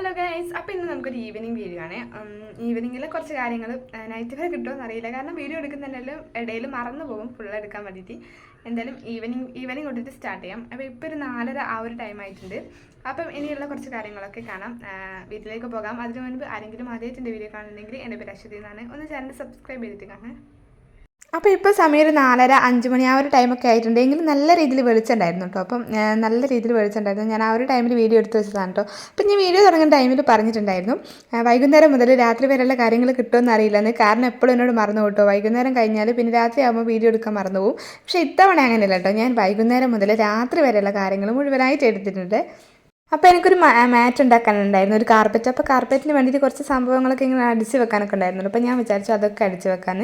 Hello guys അപ്പോൾ ഇന്ന് നമുക്കൊരു ഈവനിങ് വീഡിയോ ആണ്. ഈവനിങ്ങിൽ കുറച്ച് കാര്യങ്ങൾ നൈറ്റ് വരെ കിട്ടുമോ അറിയില്ല. കാരണം വീഡിയോ എടുക്കുന്നുണ്ടെങ്കിലും ഇടയിൽ മറന്നു പോകും. ഫുൾ എടുക്കാൻ വേണ്ടിയിട്ട് എന്തായാലും ഈവനിങ് ഈവനിങ് കൊണ്ടിട്ട് സ്റ്റാർട്ട് ചെയ്യാം. അപ്പോൾ ഇപ്പോൾ ഒരു നാലര ആ ഒരു ടൈം ആയിട്ടുണ്ട്. അപ്പം ഇനിയുള്ള കുറച്ച് കാര്യങ്ങളൊക്കെ കാണാം. വീട്ടിലേക്ക് പോകാം. അതിനു മുൻപ് ആരെങ്കിലും ആദ്യമായിട്ട് എന്റെ വീഡിയോ കാണുന്നുണ്ടെങ്കിൽ എന്റെ പേര് അശ്വതി എന്നാണ്. ഒന്ന് ചാനൽ സബ്സ്ക്രൈബ് ചെയ്തിട്ട് കാണാം അപ്പോൾ ഇപ്പോൾ സമയം ഒരു നാലര അഞ്ച് മണി ആ ഒരു ടൈമൊക്കെ ആയിട്ടുണ്ട്. എങ്കിലും നല്ല രീതിയിൽ വെളിച്ചുണ്ടായിരുന്നു കേട്ടോ. അപ്പം നല്ല രീതിയിൽ വെളിച്ചുണ്ടായിരുന്നു ഞാൻ ആ ഒരു ടൈമിൽ വീഡിയോ എടുത്ത് വെച്ചതാണ് കേട്ടോ. അപ്പം ഞാൻ വീഡിയോ തുടങ്ങുന്ന ടൈമിൽ പറഞ്ഞിട്ടുണ്ടായിരുന്നു വൈകുന്നേരം മുതൽ രാത്രി വരെയുള്ള കാര്യങ്ങൾ കിട്ടുമെന്ന് അറിയില്ലെന്ന് കാരണം എപ്പോഴും എന്നോട് മറന്നു കേട്ടോ. വൈകുന്നേരം കഴിഞ്ഞാൽ പിന്നെ രാത്രി ആകുമ്പോൾ വീഡിയോ എടുക്കാൻ മറന്നു പോകും. പക്ഷേ ഇത്തവണ അങ്ങനെയല്ല കേട്ടോ. ഞാൻ വൈകുന്നേരം മുതൽ രാത്രി വരെയുള്ള കാര്യങ്ങൾ മുഴുവനായിട്ട് എടുത്തിട്ടുണ്ട്. അപ്പോൾ എനിക്കൊരു മാറ്റ് ഉണ്ടാക്കാനുണ്ടായിരുന്നു ഒരു കാർപ്പറ്റ് അപ്പോൾ കാർപ്പറ്റിന് വേണ്ടിയിട്ട് കുറച്ച് സംഭവങ്ങളൊക്കെ ഇങ്ങനെ അടിച്ച് വെക്കാനൊക്കെ ഉണ്ടായിരുന്നു. അപ്പോൾ ഞാൻ വിചാരിച്ചു അതൊക്കെ അടിച്ച് വെക്കാൻ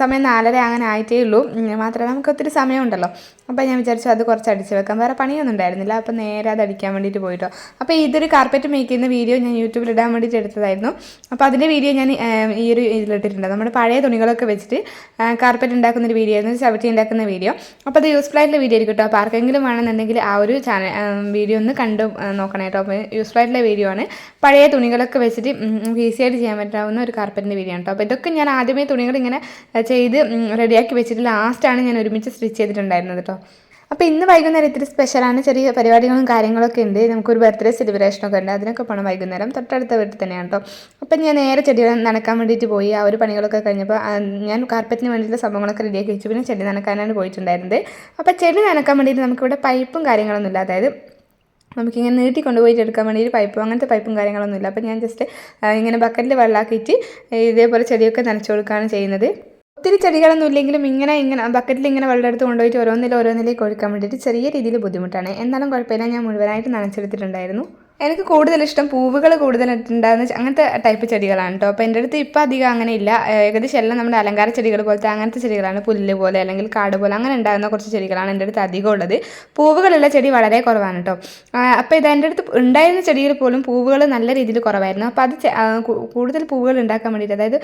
സമയം നാലര അങ്ങനെ ആയിട്ടേ ഉള്ളൂ. മാത്രമല്ല നമുക്ക് ഒത്തിരി സമയമുണ്ടല്ലോ. അപ്പോൾ ഞാൻ വിചാരിച്ചു അത് കുറച്ച് അടിച്ച് വെക്കാം. വേറെ പണിയൊന്നും ഉണ്ടായിരുന്നില്ല. അപ്പോൾ നേരെ അത് അടിക്കാൻ വേണ്ടിയിട്ട് പോയിട്ടോ. അപ്പോൾ ഇതൊരു കാർപ്പറ്റ് മേക്ക് ചെയ്യുന്ന വീഡിയോ ഞാൻ യൂട്യൂബിൽ ഇടാൻ വേണ്ടിയിട്ട് എടുത്തതായിരുന്നു. അപ്പോൾ അതിന്റെ വീഡിയോ ഞാൻ ഈ ഒരു ഇതിലിട്ടിട്ടുണ്ട് നമ്മുടെ പഴയ തുണികളൊക്കെ വെച്ചിട്ട് കാർപ്പറ്റ് ഉണ്ടാക്കുന്ന ഒരു വീഡിയോ ആയിരുന്നു ചവിട്ടി ഉണ്ടാക്കുന്ന വീഡിയോ അപ്പോൾ അത് യൂസ്ഫുൾ ആയിട്ടുള്ള വീഡിയോ ആയിരിക്കും കേട്ടോ. അപ്പോൾ ആർക്കെങ്കിലും വേണമെന്നുണ്ടെങ്കിൽ ആ ഒരു ചാനൽ വീഡിയോ ഒന്ന് കണ്ട് നോക്കണം കേട്ടോ. അപ്പോൾ യൂസ്ഫുൾ ആയിട്ടുള്ള വീഡിയോ ആണ്. പഴയ തുണികളൊക്കെ വെച്ചിട്ട് നമുക്ക് ഈസി ആയിട്ട് ചെയ്യാൻ പറ്റാവുന്ന ഒരു കാർപ്പറ്റിന്റെ വീഡിയോ ആണ് കേട്ടോ. അപ്പോൾ ഇതൊക്കെ ഞാൻ ആദ്യമേ തുണികൾ ഇങ്ങനെ ചെയ്ത് റെഡിയാക്കി വെച്ചിട്ട് ലാസ്റ്റാണ് ഞാൻ ഒരുമിച്ച് സ്റ്റിച്ച് ചെയ്തിട്ടുണ്ടായിരുന്നത് കേട്ടോ. അപ്പോൾ ഇന്ന് വൈകുന്നേരം ഇത്തിരി സ്പെഷ്യലാണ് ചെറിയ പരിപാടികളും കാര്യങ്ങളൊക്കെ ഉണ്ട്. നമുക്കൊരു ബർത്ത്ഡേ സെലിബ്രേഷനൊക്കെ ഉണ്ട്. അതിനൊക്കെ പോകണം വൈകുന്നേരം. തൊട്ടടുത്ത വീട്ടിൽ തന്നെയാണ് കേട്ടോ. അപ്പം ഞാൻ നേരെ ചെടികൾ നനക്കാൻ വേണ്ടിയിട്ട് പോയി. ആ ഒരു പണികളൊക്കെ കഴിഞ്ഞപ്പോൾ ഞാൻ കാർപ്പറ്റിന് വേണ്ടിയിട്ടുള്ള സംഭവങ്ങളൊക്കെ റെഡിയാക്കി വെച്ചു. പിന്നെ ചെടി നനക്കാനാണ് പോയിട്ടുണ്ടായിരുന്നത്. അപ്പോൾ ചെടി നനക്കാൻ വേണ്ടിയിട്ട് നമുക്കിവിടെ പൈപ്പും കാര്യങ്ങളൊന്നും ഇല്ല. അതായത് നമുക്കിങ്ങനെ നീട്ടി കൊണ്ടുപോയിട്ട് എടുക്കാൻ വേണ്ടി ഒരു പൈപ്പും അങ്ങനത്തെ പൈപ്പും കാര്യങ്ങളൊന്നുമില്ല. അപ്പോൾ ഞാൻ ജസ്റ്റ് ഇങ്ങനെ ബക്കറ്റിൽ വെള്ളമാക്കിയിട്ട് ഇതേപോലെ ചെടിയൊക്കെ നനച്ചു കൊടുക്കുകയാണ് ചെയ്യുന്നത്. ഒത്തിരി ചെടികളൊന്നും ഇല്ലെങ്കിലും ഇങ്ങനെ ഇങ്ങനെ ബക്കറ്റിൽ ഇങ്ങനെ വെള്ളം എടുത്ത് കൊണ്ടുപോയിട്ട് ഓരോന്നിലും ഓരോന്നിലേക്ക് ഒഴുക്കാൻ വേണ്ടിയിട്ട് ചെറിയ രീതിയിൽ ബുദ്ധിമുട്ടാണ്. എന്നാലും കുഴപ്പമില്ല. ഞാൻ മുഴുവനായിട്ട് നനച്ചെടുത്തിട്ടുണ്ടായിരുന്നു. എനിക്ക് കൂടുതലിഷ്ടം പൂവുകൾ കൂടുതലിട്ടുണ്ടാകുന്ന അങ്ങനത്തെ ടൈപ്പ് ചെടികളാണ് കേട്ടോ അപ്പോൾ എന്റെ അടുത്ത് ഇപ്പോൾ അധികം അങ്ങനെ ഇല്ല. ഏകദേശം എല്ലാം നമ്മുടെ അലങ്കാര ചെടികൾ പോലത്തെ അങ്ങനത്തെ ചെടികളാണ്. പുല്ല് പോലെ അല്ലെങ്കിൽ കാട് പോലെ അങ്ങനെ ഉണ്ടാകുന്ന കുറച്ച് ചെടികളാണ് എന്റെ അടുത്ത് അധികം ഉള്ളത്. പൂവുകളുള്ള ചെടി വളരെ കുറവാണ് കേട്ടോ അപ്പോൾ ഇത് എന്റെ അടുത്ത് ഉണ്ടായിരുന്ന ചെടിയിൽ പോലും പൂവുകൾ നല്ല രീതിയിൽ കുറവായിരുന്നു. അപ്പോൾ അത് കൂടുതൽ പൂവുകൾ ഉണ്ടാക്കാൻ വേണ്ടിയിട്ട് അതായത്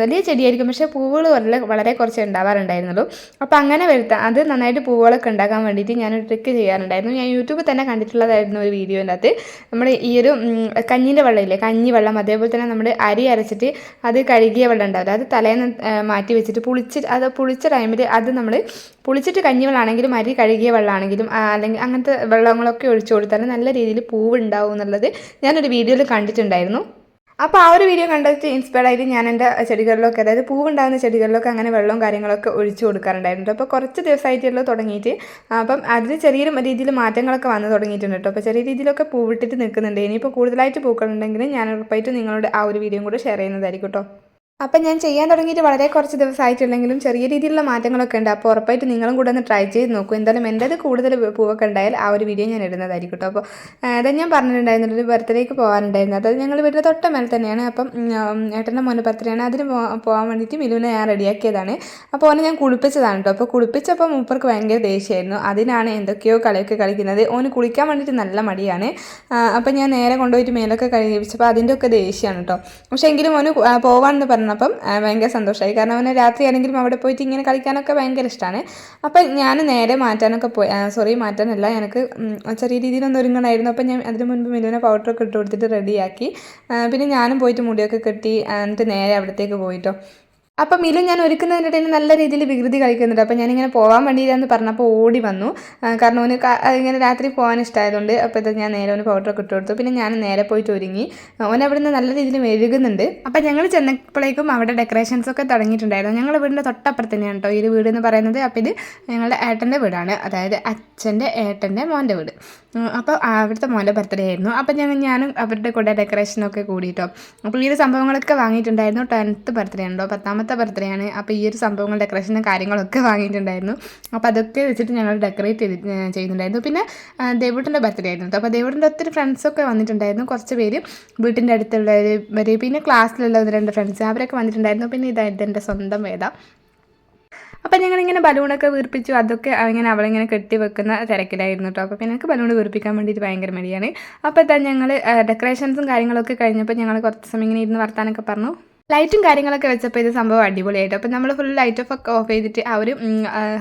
വലിയ ചെടിയായിരിക്കും. പക്ഷേ പൂവുകൾ വളരെ വളരെ കുറച്ച് ഉണ്ടാവാറുണ്ടായിരുന്നുള്ളൂ. അപ്പോൾ അങ്ങനെ വരുത്താൻ അത് നന്നായിട്ട് പൂവുകളൊക്കെ ഉണ്ടാക്കാൻ വേണ്ടിയിട്ട് ഞാനൊരു ട്രിക്ക് ചെയ്യാറുണ്ടായിരുന്നു. ഞാൻ യൂട്യൂബിൽ തന്നെ കണ്ടിട്ടുള്ളതായിരുന്നു ഒരു വീഡിയോന്റെ അകത്ത് നമ്മൾ ഈ ഒരു കഞ്ഞിന്റെ വെള്ളമില്ലേ? കഞ്ഞി വെള്ളം അതേപോലെ തന്നെ നമ്മൾ അരി അരച്ചിട്ട് അത് കഴുകിയ വെള്ളം ഉണ്ടാവില്ല? അത് തലേന്ന് മാറ്റി വെച്ചിട്ട് പുളിച്ച് അത് പുളിച്ച ടൈമിൽ അത് നമ്മൾ പുളിച്ചിട്ട് കഞ്ഞി വെള്ളമാണെങ്കിലും അരി കഴുകിയ വെള്ളമാണെങ്കിലും അല്ലെങ്കിൽ അങ്ങനത്തെ വെള്ളങ്ങളൊക്കെ ഒഴിച്ചു കൊടുത്താൽ നല്ല രീതിയിൽ പൂവ് ഉണ്ടാവും എന്നുള്ളത് ഞാനൊരു വീഡിയോയിൽ കണ്ടിട്ടുണ്ടായിരുന്നു. അപ്പോൾ ആ ഒരു വീഡിയോ കണ്ടിട്ട് ഇൻസ്പയർഡ് ആയിട്ട് ഞാൻ എന്റെ ചെടികളിലൊക്കെ അതായത് പൂവുണ്ടാകുന്ന ചെടികളിലൊക്കെ അങ്ങനെ വെള്ളവും കാര്യങ്ങളൊക്കെ ഒഴിച്ചു കൊടുക്കാറുണ്ടായിരുന്നു അപ്പോൾ കുറച്ച് ദിവസമായിട്ടുള്ള തുടങ്ങിയിട്ട്. അപ്പം അതിൽ ചെറിയ രീതിയിൽ മാറ്റങ്ങളൊക്കെ വന്ന് തുടങ്ങിയിട്ടുണ്ട് കേട്ടോ. അപ്പോൾ ചെറിയ രീതിയിലൊക്കെ പൂവിട്ടിട്ട് നിൽക്കുന്നുണ്ട്. ഇനിയിപ്പോൾ കൂടുതലായിട്ട് പൂക്കളുണ്ടെങ്കിൽ ഞാൻ ഉറപ്പായിട്ടും നിങ്ങളോട് ആ ഒരു വീഡിയോ കൂടെ ഷെയർ ചെയ്യുന്നതായിരിക്കും കേട്ടോ. അപ്പം ഞാൻ ചെയ്യാൻ തുടങ്ങിയിട്ട് വളരെ കുറച്ച് ദിവസമായിട്ടുണ്ടെങ്കിലും ചെറിയ രീതിയിലുള്ള മാറ്റങ്ങളൊക്കെ ഉണ്ട്. അപ്പോൾ ഉറപ്പായിട്ട് നിങ്ങളും കൂടെ ഒന്ന് ട്രൈ ചെയ്ത് നോക്കൂ. എന്തായാലും എന്റേത് കൂടുതൽ പൂവൊക്കെ ഉണ്ടായാൽ ആ ഒരു വീഡിയോ ഞാൻ ഇടുന്നതായിരിക്കും കേട്ടോ അപ്പോൾ അതാ ഞാൻ പറഞ്ഞിട്ടുണ്ടായിരുന്നു ഒരു ബർത്ത്ഡേക്ക് പോകാനുണ്ടായിരുന്നു. അത് ഞങ്ങൾ വീട്ടിൽ തൊട്ട മേലെ തന്നെയാണ്. അപ്പം ഏട്ടന്റെ മോനെ ബർത്ത്ഡേയാണ് അതിന് പോകാൻ വേണ്ടിയിട്ട് മിലുവിനെ ഞാൻ റെഡിയാക്കിയതാണ് അപ്പോൾ ഓനെ ഞാൻ കുളിപ്പിച്ചതാണ് കേട്ടോ അപ്പോൾ കുളിപ്പിച്ചപ്പോൾ മൂപ്പർക്ക് ഭയങ്കര ദേഷ്യമായിരുന്നു അതിനാണ് എന്തൊക്കെയോ കളിയൊക്കെ കളിക്കുന്നത്. ഓന് കുളിക്കാൻ വേണ്ടിയിട്ട് നല്ല മടിയാണ്. അപ്പം ഞാൻ നേരെ കൊണ്ടുപോയിട്ട് മേലൊക്കെ കഴിപ്പിച്ചപ്പോൾ അതിന്റെ ഒക്കെ ദേഷ്യമാണ് കേട്ടോ പക്ഷേ എങ്കിലും ഓന് കു- ആ, അപ്പം ഭയങ്കര സന്തോഷമായി കാരണം അവന് രാത്രി ആണെങ്കിലും അവിടെ പോയിട്ട് ഇങ്ങനെ കളിക്കാനൊക്കെ ഭയങ്കര ഇഷ്ടമാണ് അപ്പം ഞാൻ നേരെ മാറ്റാനൊക്കെ പോയി സോറി മാറ്റാനല്ല എനിക്ക് ചെറിയ രീതിയിലൊന്നും ഒരുങ്ങണമായിരുന്നു. അപ്പം ഞാൻ അതിന് മുൻപ് മിലുവിനെ പൗഡറൊക്കെ ഇട്ട് കൊടുത്തിട്ട് റെഡിയാക്കി പിന്നെ ഞാനും പോയിട്ട് മുടിയൊക്കെ കെട്ടി എന്നിട്ട് നേരെ അവിടത്തേക്ക് പോയിട്ടോ. അപ്പം മിലു ഞാൻ ഒരുക്കുന്നതിന്റെ ഇടയിൽ നല്ല രീതിയിൽ വികൃതി കളിക്കുന്നുണ്ട്. അപ്പം ഞാനിങ്ങനെ പോകാൻ വേണ്ടിയില്ലെന്ന് പറഞ്ഞപ്പോൾ ഓടി വന്നു. കാരണം ഓന് ഇങ്ങനെ രാത്രി പോകാൻ ഇഷ്ടമായതുകൊണ്ട് അപ്പോൾ ഇത് ഞാൻ നേരെ ഒന്ന് പൗഡറൊക്കെ ഇട്ട് കൊടുത്തു. പിന്നെ ഞാൻ നേരെ പോയിട്ട് ഒരുങ്ങി. അവൻ അവിടെ നല്ല രീതിയിൽ മെഴുകുന്നുണ്ട്. അപ്പം ഞങ്ങൾ ചെന്നപ്പോഴേക്കും അവിടെ ഡെക്കറേഷൻസ് ഒക്കെ തുടങ്ങിയിട്ടുണ്ടായിരുന്നു. ഞങ്ങളുടെ വീടിന്റെ തൊട്ടപ്പുറത്ത് തന്നെയാണ് കേട്ടോ ഈ വീട് എന്ന് പറയുന്നത്. അപ്പോൾ ഇത് ഞങ്ങളുടെ ഏട്ടന്റെ വീടാണ്. അതായത് അച്ഛന്റെ ഏട്ടന്റെ മോന്റെ വീട്. അപ്പോൾ അവിടുത്തെ മോന്റെ ബർത്ത്ഡേ ആയിരുന്നു. അപ്പം ഞങ്ങൾ ഞാനും അവരുടെ കൂടെ ഡെക്കറേഷനൊക്കെ കൂടിയിട്ടോ. അപ്പോൾ ഈ ഒരു സംഭവങ്ങളൊക്കെ വാങ്ങിയിട്ടുണ്ടായിരുന്നു. ടെൻത്ത് ബർത്ത്ഡേ ഉണ്ടോ പത്താമത്തെ ബർത്ത്ഡേ ആണ്. അപ്പോൾ ഈ ഒരു സംഭവങ്ങൾ ഡെക്കറേഷനും കാര്യങ്ങളൊക്കെ വാങ്ങിയിട്ടുണ്ടായിരുന്നു. അപ്പോൾ അതൊക്കെ വെച്ചിട്ട് ഞങ്ങൾ ഡെക്കറേറ്റ് ചെയ്ത് ചെയ്യുന്നുണ്ടായിരുന്നു. പിന്നെ ദേവൂട്ടന്റെ ബർത്ത്ഡേ ആയിരുന്നു. അപ്പോൾ ദേവൂട്ടന്റെ ഒത്തിരി ഫ്രണ്ട്സൊക്കെ വന്നിട്ടുണ്ടായിരുന്നു. കുറച്ച് പേര് വീട്ടിന്റെ അടുത്തുള്ളവർ പിന്നെ ക്ലാസ്സിലുള്ള ഒന്ന് രണ്ട് ഫ്രണ്ട്സ് അവരൊക്കെ വന്നിട്ടുണ്ടായിരുന്നു. പിന്നെ ഇതായിട്ട് എന്റെ സ്വന്തം വേദ. അപ്പം ഞങ്ങളിങ്ങനെ ബലൂണൊക്കെ വീർപ്പിച്ചു. അതൊക്കെ ഇങ്ങനെ അവളിങ്ങനെ കെട്ടി വെക്കുന്ന തിരക്കിലായിരുന്നു കേട്ടോ അപ്പോൾ പിന്നെ ബലൂൺ വീർപ്പിക്കാൻ വേണ്ടിയിട്ട് ഭയങ്കര മടിയാണ്. അപ്പോൾ ഇതാ ഞങ്ങൾ ഡെക്കറേഷൻസും കാര്യങ്ങളൊക്കെ കഴിഞ്ഞപ്പോൾ ഞങ്ങൾ കുറച്ച് സമയം ഇങ്ങനെ ഇരുന്ന് വർത്താനൊക്കെ പറഞ്ഞു. ലൈറ്റും കാര്യങ്ങളൊക്കെ വെച്ചപ്പോൾ ഇത് സംഭവം അടിപൊളിയായിട്ട്. അപ്പോൾ നമ്മൾ ഫുൾ ലൈറ്റ് ഓഫ് ഒക്കെ ഓഫ് ചെയ്തിട്ട് ആ ഒരു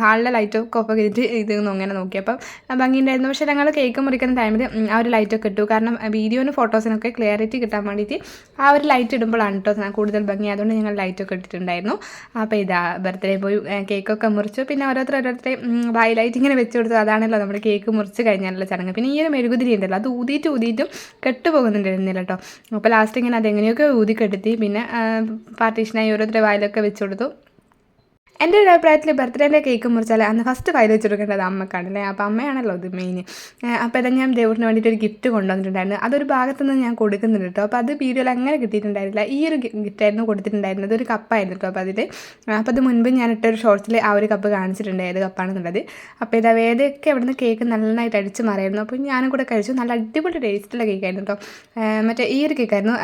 ഹാളിലെ ലൈറ്റ് ഒക്കെ ഓഫ് ചെയ്തിട്ട് ഇത് അങ്ങനെ നോക്കി. അപ്പം ഭംഗിയുണ്ടായിരുന്നു. പക്ഷേ ഞങ്ങൾ കേക്ക് മുറിക്കുന്ന ടൈമിൽ ആ ഒരു ലൈറ്റ് ഒക്കെ ഇട്ടു. കാരണം വീഡിയോനും ഫോട്ടോസിനൊക്കെ ക്ലിയറിറ്റി കിട്ടാൻ വേണ്ടിയിട്ട് ആ ഒരു ലൈറ്റ് ഇടുമ്പോഴാണ് കേട്ടോ കൂടുതൽ ഭംഗി. അതുകൊണ്ട് ഞങ്ങൾ ലൈറ്റ് ഒക്കെ ഇട്ടിട്ടുണ്ടായിരുന്നു. അപ്പോൾ ഇതാ ബർത്ത്ഡേ പോയി കേക്കൊക്കെ മുറിച്ചു. പിന്നെ ഓരോരുത്തർ ഓരോരുത്തരെ ബൈ ലൈറ്റ് ഇങ്ങനെ വെച്ച് കൊടുത്തു. അതാണല്ലോ നമ്മുടെ കേക്ക് മുറിച്ച് കഴിഞ്ഞാലുള്ള ചടങ്ങ്. പിന്നെ ഈ ഒരു മെഴുകുതിരി ഉണ്ടല്ലോ അത് ഊതിയിട്ട് ഊതിയിട്ടും കെട്ടുപോകുന്നുണ്ടായിരുന്നില്ല കേട്ടോ അപ്പോൾ ലാസ്റ്റ് ഇങ്ങനെ അതെങ്ങനെയൊക്കെ ഊതി കെടുത്തി. പിന്നെ പാർട്ടീഷനായി ഓരോരുത്തരുടെ വായിലൊക്കെ വെച്ച് കൊടുത്തു. എന്റെ ഒരു അഭിപ്രായത്തിൽ ബർത്ത്ഡേന്റെ കേക്ക് മുറിച്ചാൽ അന്ന് ഫസ്റ്റ് ഫയൽ വെച്ച് കൊടുക്കേണ്ടത് അമ്മക്കാണല്ലേ അപ്പോൾ അമ്മയാണല്ലോ ഇത് മെയിൻ അപ്പോൾ ഇതാ ഞാൻ ദേവറിന് വേണ്ടിയിട്ട് ഒരു ഗിഫ്റ്റ് കൊണ്ടുവന്നിട്ടുണ്ടായിരുന്നു. അതൊരു ഭാഗത്തുനിന്ന് ഞാൻ കൊടുക്കുന്നുണ്ട് കേട്ടോ. അപ്പോൾ അത് വീഡിയോയിൽ അങ്ങനെ കിട്ടിയിട്ടുണ്ടായിരുന്നില്ല. ഈ ഒരു ഗിഫ്റ്റായിരുന്നു കൊടുത്തിട്ടുണ്ടായിരുന്നത്. ഒരു കപ്പായിരുന്നു കേട്ടോ അപ്പോൾ അതിൽ അപ്പോൾ അത് മുൻപ് ഞാൻ ഇട്ട ഒരു ഷോർട്സിൽ ആ ഒരു കപ്പ് കാണിച്ചിട്ടുണ്ട്. ഏത് കപ്പാണെന്നുള്ളത് അപ്പോൾ ഇതാ വേദയൊക്കെ അവിടുന്ന് കേക്ക് നന്നായിട്ട് അടിച്ച് മറിയായിരുന്നു. അപ്പോൾ ഞാനും കൂടെ കഴിച്ചു. നല്ല അടിപൊളി ടേസ്റ്റുള്ള കേക്കായിരുന്നു കേട്ടോ. മറ്റേ ഈ ഒരു കേക്കായിരുന്നു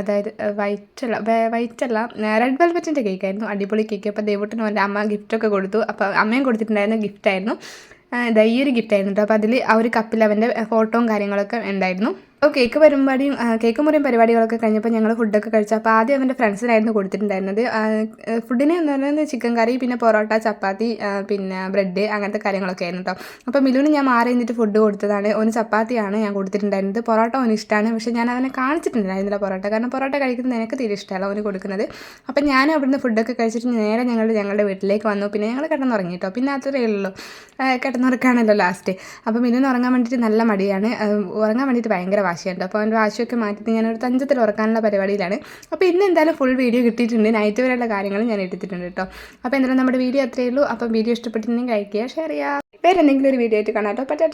അതായത് വൈറ്റ് അല്ല വൈറ്റ് അല്ല റെഡ് വെൽവെറ്റിന്റെ കേക്കായിരുന്നു അടിപൊളി കേക്ക് അപ്പോൾ ദേവൂട്ടിന് എന്റെ അമ്മ ഗിഫ്റ്റൊക്കെ കൊടുത്തു. അപ്പോൾ അമ്മയും കൊടുത്തിട്ടുണ്ടായിരുന്ന ഗിഫ്റ്റായിരുന്നു ഇതാ ഈ ഒരു ഗിഫ്റ്റായിരുന്നു കേട്ടോ അപ്പോൾ അതിൽ ആ ഒരു കപ്പിൽ അവന്റെ ഫോട്ടോയും കാര്യങ്ങളൊക്കെ ഉണ്ടായിരുന്നു. അപ്പോൾ കേക്ക് പരിപാടിയും കേക്ക് മുറിയും പരിപാടികളൊക്കെ കഴിഞ്ഞപ്പോൾ ഞങ്ങൾ ഫുഡൊക്കെ കഴിച്ചു. അപ്പോൾ ആദ്യം അവന്റെ ഫ്രണ്ട്സിനായിരുന്നു കൊടുത്തിട്ടുണ്ടായിരുന്നത്. ഫുഡിന് എന്ന് പറയുന്നത് ചിക്കൻ കറി പിന്നെ പൊറോട്ട ചപ്പാത്തി പിന്നെ ബ്രെഡ് അങ്ങനത്തെ കാര്യങ്ങളൊക്കെ ആയിരുന്നു കേട്ടോ അപ്പോൾ മിലുവിന് ഞാൻ മാറി നിന്നിട്ട് ഫുഡ് കൊടുത്തതാണ്. ഓന് ചപ്പാത്തിയാണ് ഞാൻ കൊടുത്തിട്ടുണ്ടായിരുന്നത്. പൊറോട്ട ഓന് ഇഷ്ടമാണ് പക്ഷേ ഞാൻ അവനെ കാണിച്ചിട്ടുണ്ടായിരുന്നില്ല പൊറോട്ട. കാരണം പൊറോട്ട കഴിക്കുന്നത് എനിക്ക് തീരെ ഇഷ്ടമല്ല ഓന് കൊടുക്കുന്നത്. അപ്പോൾ ഞാൻ അവിടുന്ന് ഫുഡൊക്കെ കഴിച്ചിട്ട് നേരെ ഞങ്ങൾ ഞങ്ങളുടെ വീട്ടിലേക്ക് വന്നു. പിന്നെ ഞങ്ങൾ കിടന്നുറങ്ങി കേട്ടോ പിന്നെ അത്രയേ ഉള്ളൂ. കിടന്നുറക്കാണല്ലോ ലാസ്റ്റ് അപ്പോൾ മിലുവിന് ഉറങ്ങാൻ വേണ്ടിയിട്ട് നല്ല മടിയാണ്. ഉറങ്ങാൻ വേണ്ടിയിട്ട് ഭയങ്കര വാശിയുണ്ട്. അപ്പോൾ അവന്റെ വാശിയൊക്കെ മാറ്റിയിട്ട് ഒരു തഞ്ചത്തിൽ ഉറക്കാനുള്ള പരിപാടിയിലാണ്. അപ്പോൾ ഇന്ന് എന്തായാലും ഫുൾ വീഡിയോ കിട്ടിയിട്ടുണ്ട്. നൈറ്റ് വരെയുള്ള കാര്യങ്ങൾ ഞാൻ എടുത്തിട്ടുണ്ട് കേട്ടോ. അപ്പോൾ എന്തായാലും നമ്മുടെ വീഡിയോ അത്രയേ ഉള്ളൂ. അപ്പോൾ വീഡിയോ ഇഷ്ടപ്പെട്ടിട്ടുണ്ടെങ്കിൽ കഴിക്കുക ഷെയർ ചെയ്യുക. വേറെ എന്തെങ്കിലും ഒരു വീഡിയോ ആയിട്ട് കാണാം കേട്ടോ. പറ്റാ